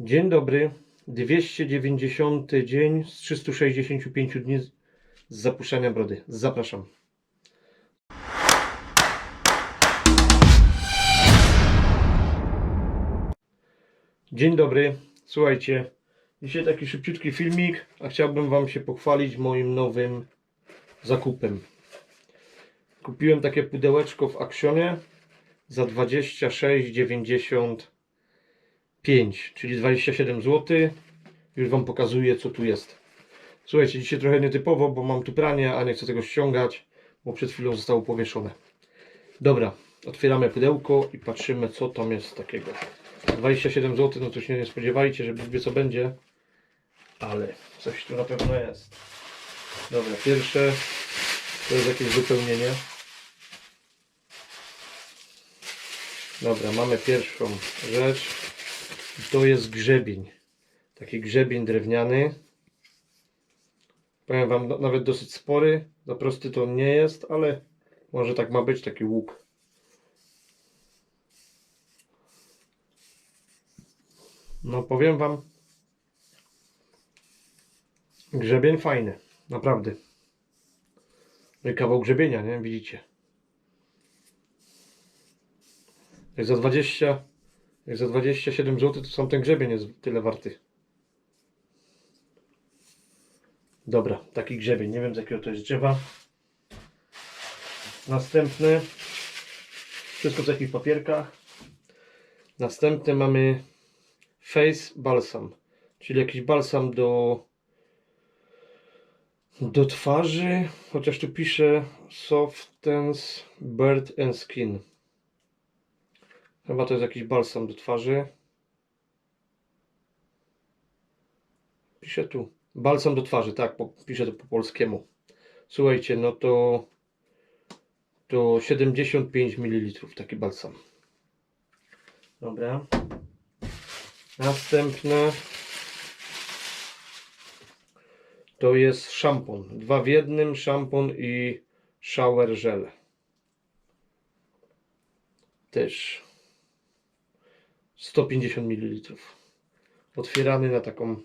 Dzień dobry. 290 dzień z 365 dni z zapuszczania brody. Zapraszam. Dzień dobry. Słuchajcie, dzisiaj taki szybciutki filmik, a chciałbym Wam się pochwalić moim nowym zakupem. Kupiłem takie pudełeczko w Actionie za 26,90 5, czyli 27 zł. Już Wam pokazuję, co tu jest. Słuchajcie, dzisiaj trochę nietypowo, bo mam tu pranie, a nie chcę tego ściągać, bo przed chwilą zostało powieszone. Dobra, otwieramy pudełko i patrzymy, co tam jest takiego. 27 zł, no to się nie spodziewajcie, że wie, co będzie, ale coś tu na pewno jest. Dobra, pierwsze to jest jakieś wypełnienie. Dobra, mamy pierwszą rzecz. To jest grzebień. Taki grzebień drewniany. Powiem Wam, no- nawet dosyć spory. Za prosty to nie jest, ale może tak ma być, taki łuk. No powiem Wam, grzebień fajny, naprawdę. No i kawał grzebienia, nie? Widzicie. Jak za 20 jak za 27 zł to sam ten grzebień jest tyle warty. Dobra, taki grzebień. Nie wiem z jakiego to jest drzewa. Następny. Wszystko w takich papierkach. Następny mamy Face Balsam. Czyli jakiś balsam do do twarzy. Chociaż tu pisze Softens Bird and Skin. Chyba to jest jakiś balsam do twarzy. Pisze tu. Balsam do twarzy, tak, po, pisze to po polskiemu. Słuchajcie, no to to 75 ml taki balsam. Dobra. Następne to jest szampon. Dwa w jednym, szampon i shower gel. Też 150 ml. Otwierany na taką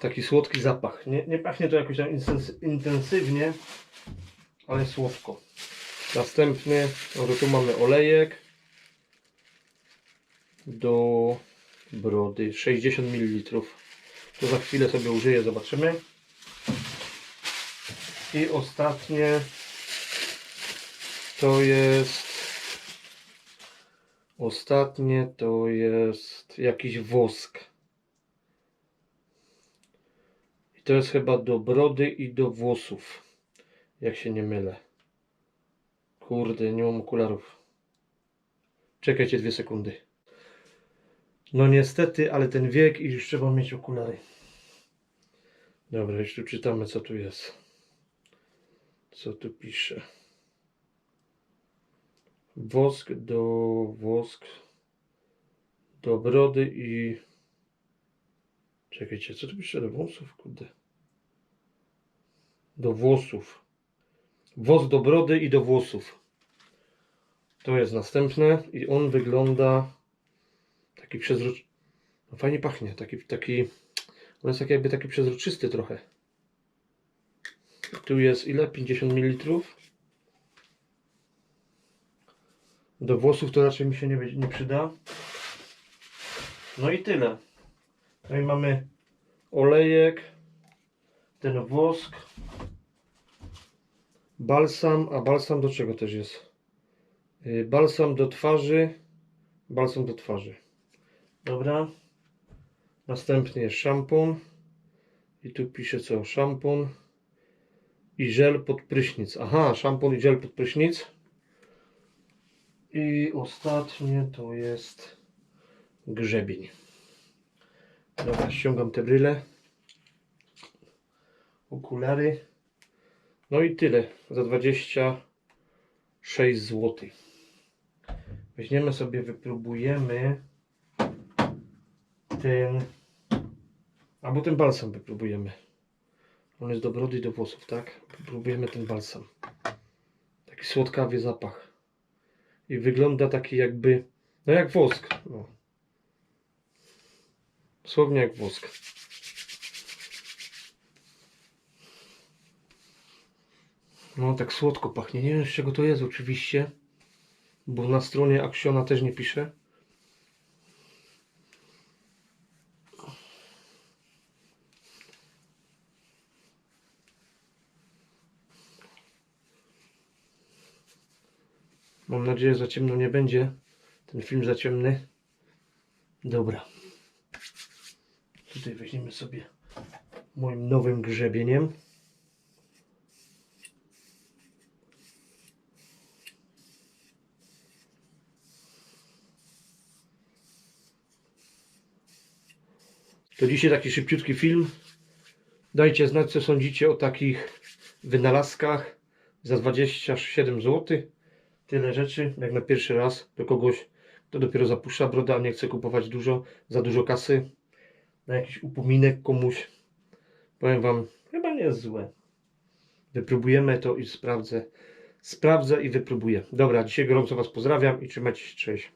taki słodki zapach. Nie, nie pachnie to jakoś tam intens- intensywnie, ale słodko. Następny, no tu mamy olejek do brody 60 ml. To za chwilę sobie użyję, zobaczymy. I ostatnie to jest Ostatnie to jest jakiś wosk. I to jest chyba do brody i do włosów. Jak się nie mylę. Kurde, nie mam okularów. Czekajcie dwie sekundy. No niestety, ale ten wiek i już trzeba mieć okulary. Dobra, już tu czytamy co tu jest. Co tu pisze. Wosk do wosk do brody i czekajcie, co tu pisze do włosów, kurde. Do włosów. Wosk do brody i do włosów. To jest następne i on wygląda taki przezroczysty. No fajnie pachnie, taki, taki on jest taki jakby taki przezroczysty trochę. Tu jest ile? 50 ml. Do włosów to raczej mi się nie, nie przyda. No i tyle. No i mamy olejek, ten wosk, balsam, a balsam do czego też jest? Yy, Balsam do twarzy, balsam do twarzy. Dobra. Następnie szampon. I tu pisze co? Szampon i żel pod prysznic. Aha, szampon i żel pod prysznic. I ostatnie to jest grzebień. Dobra, ściągam te bryle. Okulary. No i tyle. Za 26 zł. Weźmiemy sobie, wypróbujemy ten. Albo ten balsam wypróbujemy. On jest do i do włosów, tak? Wypróbujemy ten balsam. Taki słodkawy zapach i wygląda taki jakby No jak wosk. No. Dosłownie jak wosk. No tak słodko pachnie. Nie wiem z czego to jest oczywiście. Bo na stronie Aksiona też nie pisze. Mam nadzieję, że za ciemno nie będzie. Ten film za ciemny. Dobra. Tutaj weźmiemy sobie moim nowym grzebieniem. To dzisiaj taki szybciutki film. Dajcie znać, co sądzicie o takich wynalazkach za 27 zł. Tyle rzeczy, jak na pierwszy raz do kogoś, kto dopiero zapuszcza brodę, a nie chce kupować dużo, za dużo kasy. Na jakiś upominek komuś. Powiem Wam, chyba nie jest złe. Wypróbujemy to i sprawdzę. Sprawdzę i wypróbuję. Dobra, dzisiaj gorąco Was pozdrawiam i trzymajcie się, cześć.